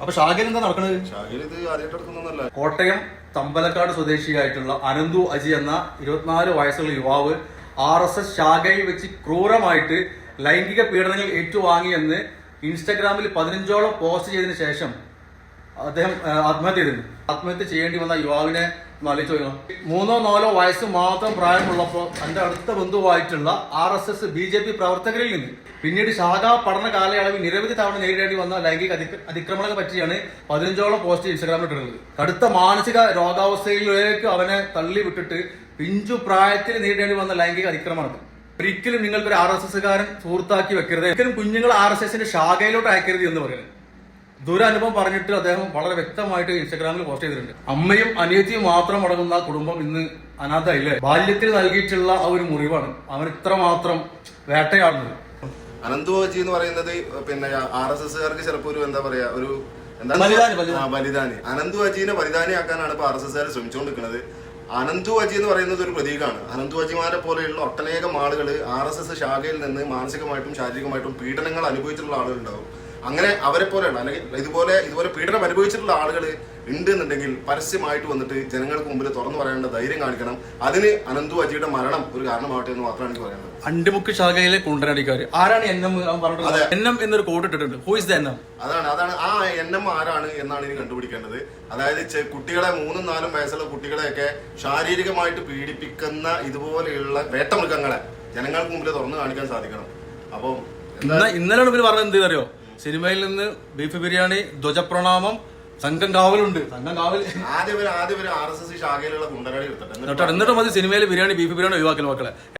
അപ്പൊ ഷാഗിൽ എന്താ നടക്കുന്നത് ഷാഹിൽ ഇത് ആദ്യമായിട്ട് എടുക്കുന്നൊന്നല്ല കോട്ടയം തമ്പലക്കാട് സ്വദേശിയായിട്ടുള്ള അനന്തു അജി എന്ന ഇരുപത്തിനാല് വയസ്സുള്ള യുവാവ് ആർ എസ് എസ് ശാഖയിൽ വെച്ച് ക്രൂരമായിട്ട് ലൈംഗിക പീഡനങ്ങൾ ഏറ്റുവാങ്ങിയെന്ന് ഇൻസ്റ്റഗ്രാമിൽ പതിനഞ്ചോളം പോസ്റ്റ് ചെയ്തതിനു ശേഷം അദ്ദേഹം ആത്മഹത്യ ചെയ്തിരുന്നു. ആത്മഹത്യ ചെയ്യേണ്ടി വന്ന യുവാവിനെ മലിച്ചു മൂന്നോ നാലോ വയസ്സ് മാത്രം പ്രായമുള്ളപ്പോൾ തന്റെ അടുത്ത ബന്ധുവായിട്ടുള്ള R S S B J P പ്രവർത്തകരിൽ നിന്ന് പിന്നീട് ശാഖാ പഠന കാലയളവിൽ നിരവധി തവണ നേരിടേണ്ടി വന്ന ലൈംഗിക അതിക്ര- അതിക്രമങ്ങളെ പറ്റിയാണ് പതിനഞ്ചോളം പോസ്റ്റ് ഇൻസ്റ്റാഗ്രാമിൽ ഇട്ടിട്ടുള്ളത്. കടുത്ത മാനസിക രോഗാവസ്ഥയിലേക്ക് അവനെ തള്ളി വിട്ടിട്ട് പിഞ്ചു പ്രായത്തിൽ നേരിടേണ്ടി വന്ന ലൈംഗിക അതിക്രമമാണ് ഒരിക്കലും നിങ്ങൾക്ക് ഒരു ആർ എസ് എസ്സുകാരൻ സുഹൃത്താക്കി വെക്കരുത്. ഒരിക്കലും കുഞ്ഞുങ്ങൾ ആർ എസ് എസിന്റെ ശാഖയിലോട്ട് അയക്കരുത് എന്ന് പറയുന്നത്. ദുരനുഭവം പറഞ്ഞിട്ട് അദ്ദേഹം വളരെ വ്യക്തമായിട്ട് ഇൻസ്റ്റാഗ്രാമിൽ പോസ്റ്റ് ചെയ്തിട്ടുണ്ട്. അമ്മയും അനിയത്തിയും മാത്രം അടങ്ങുന്ന കുടുംബം ഇന്ന് അനാഥയില്ലേ ബാല്യത്തിൽ നൽകിയിട്ടുള്ള ആ ഒരു മുറിവാണ് അവൻ ഇത്രമാത്രം വേട്ടയാടുന്നത്. അനന്തുവാജി എന്ന് പറയുന്നത് പിന്നെ ആർ എസ് എസ്കാർക്ക് ചിലപ്പോ ഒരു എന്താ പറയാ ഒരു ബലിദാനി, അനന്ത് അജീനെ ബലിദാനിയാക്കാനാണ് ഇപ്പൊ ആർ എസ് എസ്കാർ ശ്രമിച്ചുകൊണ്ടിരിക്കുന്നത്. അനന്തു അജി എന്ന് പറയുന്നത് ഒരു പ്രതീകമാണ് അനന്തു അജിമാരെ പോലെയുള്ള ഒട്ടനേകം ആളുകൾ ആർ എസ് എസ് ശാഖയിൽ നിന്ന് മാനസികമായിട്ടും ശാരീരികമായിട്ടും പീഡനങ്ങൾ അനുഭവിച്ചിട്ടുള്ള ആളുകളുണ്ടാവും. അങ്ങനെ അവരെ പോലെയാണ് അല്ലെങ്കിൽ ഇതുപോലെ ഇതുപോലെ പീഡനം അനുഭവിച്ചിട്ടുള്ള ആളുകൾ ഉണ്ട് എന്നുണ്ടെങ്കിൽ പരസ്യമായിട്ട് വന്നിട്ട് ജനങ്ങൾക്ക് മുമ്പിൽ തുറന്നു പറയേണ്ട ധൈര്യം കാണിക്കണം. അതിന് അനന്തു അജിയുടെ മരണം ഒരു കാരണമാവട്ടെ എന്ന് മാത്രമാണ് എനിക്ക് പറയുന്നത് അണ്ടിമുക്ക് ശാഖയിലെ കുണ്ടനടിക്കാർ ആരാണ് എൻ എം പറഞ്ഞത് എൻ എന്നൊരു കോഡ് ഇട്ടിട്ടുണ്ട്. Who is the N M അതാണ് അതാണ്. ആ എൻ എം ആരാണ് എന്നാണ് ഇനി കണ്ടുപിടിക്കേണ്ടത്. അതായത് കുട്ടികളെ മൂന്നും നാലും വയസ്സുള്ള കുട്ടികളെയൊക്കെ ശാരീരികമായിട്ട് പീഡിപ്പിക്കുന്ന ഇതുപോലെയുള്ള വേട്ടമൃഗങ്ങളെ ജനങ്ങൾക്ക് മുമ്പിൽ തുറന്നു കാണിക്കാൻ സാധിക്കണം. അപ്പം ഇന്നലെ ഇന്നലെയാണ് ഇവർ പറഞ്ഞത് എന്ത് അറിയോ? സിനിമയിൽ നിന്ന് ബീഫ് ബിരിയാണി ധ്വജപ്രണാമം സംഘം കാവലുണ്ട്. സംഘം കാവൽ ആദ്യം ആദ്യം ആർ എസ് എസ് ശാഖയിലുള്ള കുണ്ടനാടി എന്നിട്ട് എന്നിട്ട് മതി സിനിമയിൽ ബിരിയാണി ബീഫ് ബിരിയാണി ഒഴിവാക്കൽ മക്കളെ.